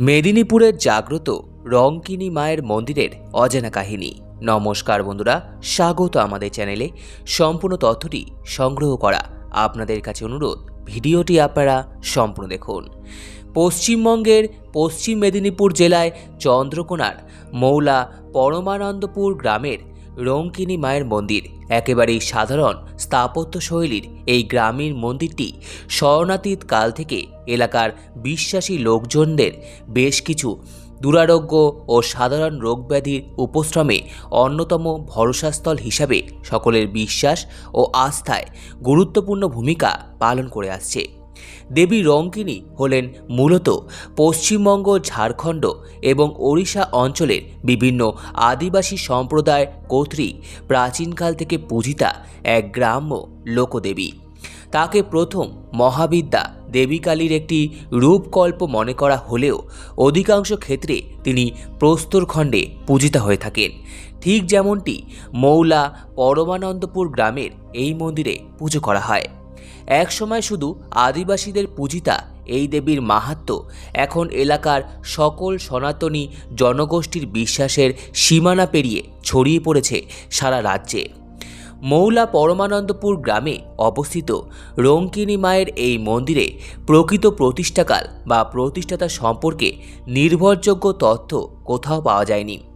মেদিনীপুরের জাগ্রত রংকিনী মায়ের মন্দিরের অজানা কাহিনী। নমস্কার বন্ধুরা, স্বাগত আমাদের চ্যানেলে। সম্পূর্ণ তথ্যটি সংগ্রহ করা আপনাদের কাছে অনুরোধ, ভিডিওটি আপনারা সম্পূর্ণ দেখুন। পশ্চিমবঙ্গের পশ্চিম মেদিনীপুর জেলায় চন্দ্রকোনার মৌলা পরমানন্দপুর গ্রামের রঙ্কিনী মায়ের মন্দির। একেবারেই সাধারণ স্থাপত্য শৈলীর এই গ্রামীণ মন্দিরটি শরণাতীত কাল থেকে এলাকার বিশ্বাসী লোকজনদের বেশ কিছু দুরারোগ্য ও সাধারণ রোগব্যাধির উপশ্রমে অন্যতম ভরসাস্থল হিসাবে সকলের বিশ্বাস ও আস্থায় গুরুত্বপূর্ণ ভূমিকা পালন করে আসছে। দেবী রঙ্কিনী হলেন মূলত পশ্চিমবঙ্গ, ঝাড়খণ্ড এবং ওড়িশা অঞ্চলের বিভিন্ন আদিবাসী সম্প্রদায় কর্তৃক প্রাচীনকাল থেকে পূজিতা এক গ্রাম্য লোকদেবী। তাকে প্রথম মহাবিদ্যা দেবীকালীর একটি রূপকল্প মনে করা হলেও অধিকাংশ ক্ষেত্রে তিনি প্রস্তরখণ্ডে পূজিতা হয়ে থাকেন। ঠিক যেমনটি মৌলা পরমানন্দপুর গ্রামের এই মন্দিরে পুজো করা হয়। একসময় শুধু আদিবাসীদের পূজিতা এই দেবীর মাহাত্ম্য এখন এলাকার সকল সনাতনী জনগোষ্ঠীর বিশ্বাসের সীমানা পেরিয়ে ছড়িয়ে পড়েছে সারা রাজ্যে। মৌলা পরমানন্দপুর গ্রামে অবস্থিত রঙ্কিনী মায়ের এই মন্দিরে প্রকৃত প্রতিষ্ঠাকাল বা প্রতিষ্ঠাতা সম্পর্কে নির্ভরযোগ্য তথ্য কোথাও পাওয়া যায়নি।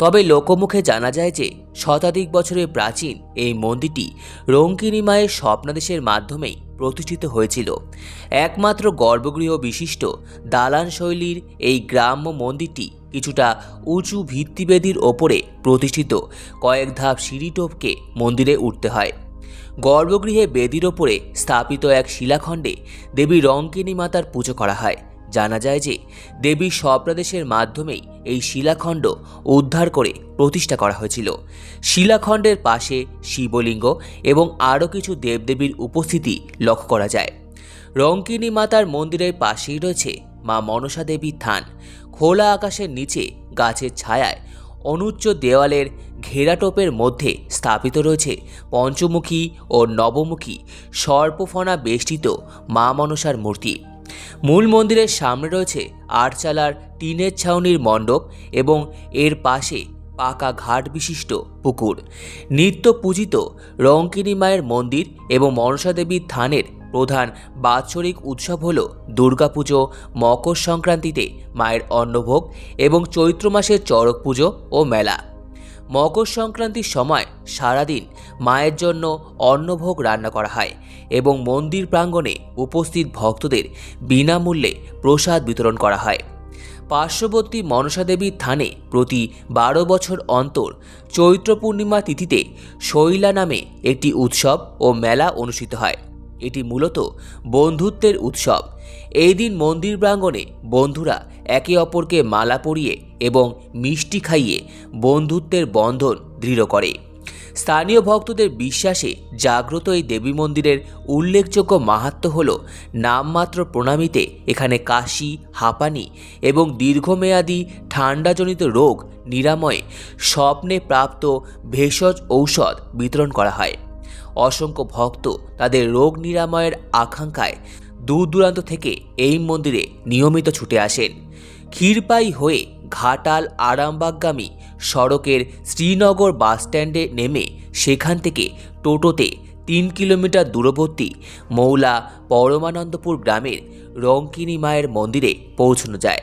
তবে লোকমুখে জানা যায় যে শতাধিক বছরের প্রাচীন এই মন্দিরটি রঙ্কিনী মায়ের স্বপ্নাদেশের মাধ্যমেই প্রতিষ্ঠিত হয়েছিল। একমাত্র গর্ভগৃহ বিশিষ্ট দালান শৈলীর এই গ্রাম্য মন্দিরটি কিছুটা উঁচু ভিত্তিবেদির ওপরে প্রতিষ্ঠিত। কয়েক ধাপ সিঁড়ি টপকে মন্দিরে উঠতে হয়। গর্ভগৃহে বেদির ওপরে স্থাপিত এক শিলাখণ্ডে দেবী রঙ্কিনী মাতার পুজো করা হয়। জানা যায় যে দেবীর স্বপ্রদেশের মাধ্যমেই এই শিলাখণ্ড উদ্ধার করে প্রতিষ্ঠা করা হয়েছিল। শিলাখণ্ডের পাশে শিবলিঙ্গ এবং আরও কিছু দেবদেবীর উপস্থিতি লক্ষ্য করা যায়। রঙ্কিনী মাতার মন্দিরের পাশেই রয়েছে মা মনসা দেবীর থান। খোলা আকাশের নিচে গাছের ছায়ায় অনুচ্চ দেওয়ালের ঘেরাটোপের মধ্যে স্থাপিত রয়েছে পঞ্চমুখী ও নবমুখী সর্পফনা বেষ্টিত মা মনসার মূর্তি। মূল মন্দিরের সামনে রয়েছে আটচালার টিনের ছাউনির মণ্ডপ এবং এর পাশে পাকা ঘাট বিশিষ্ট পুকুর। নিত্য পূজিত রঙ্কিনী মায়ের মন্দির এবং মনসা দেবীর থানের প্রধান বাৎসরিক উৎসব হল দুর্গাপুজো, মকর সংক্রান্তিতে মায়ের অন্নভোগ এবং চৈত্র মাসের চড়ক পুজো ও মেলা। মকর সংক্রান্তির সময় সারাদিন মায়ের জন্য অন্নভোগ রান্না করা হয় এবং মন্দির প্রাঙ্গণে উপস্থিত ভক্তদের বিনামূল্যে প্রসাদ বিতরণ করা হয়। পার্শ্ববর্তী মনসা দেবীর থানে প্রতি বারো বছর অন্তর চৈত্র পূর্ণিমা তিথিতে শৈলা নামে একটি উৎসব ও মেলা অনুষ্ঠিত হয়। এটি মূলত বন্ধুত্বের উৎসব। এই দিন মন্দির প্রাঙ্গণে বন্ধুরা একে অপরকে মালা পরিয়ে এবং মিষ্টি খাইয়ে বন্ধুত্বের বন্ধন দৃঢ় করে। স্থানীয় ভক্তদের বিশ্বাসে জাগ্রত এই দেবী মন্দিরের উল্লেখযোগ্য মাহাত্ম্য হল নামমাত্র প্রণামীতে এখানে কাশি, হাঁপানি এবং দীর্ঘমেয়াদী ঠান্ডাজনিত রোগ, নিরাময়ে, স্বপ্নে প্রাপ্ত ভেষজ ঔষধ বিতরণ করা হয়। অসংখ্য ভক্ত তাদের রোগ নিরাময়ের আকাঙ্ক্ষায় দূর দূরান্ত থেকে এই মন্দিরে নিয়মিত ছুটে আসেন। ক্ষীরপাই হয়ে ঘাটাল আরামবাগগামী সড়কের শ্রীনগর বাসস্ট্যান্ডে নেমে সেখান থেকে টোটোতে তিন কিলোমিটার দূরবর্তী মৌলা পরমানন্দপুর গ্রামের রঙ্কিনী মায়ের মন্দিরে পৌঁছানো যায়।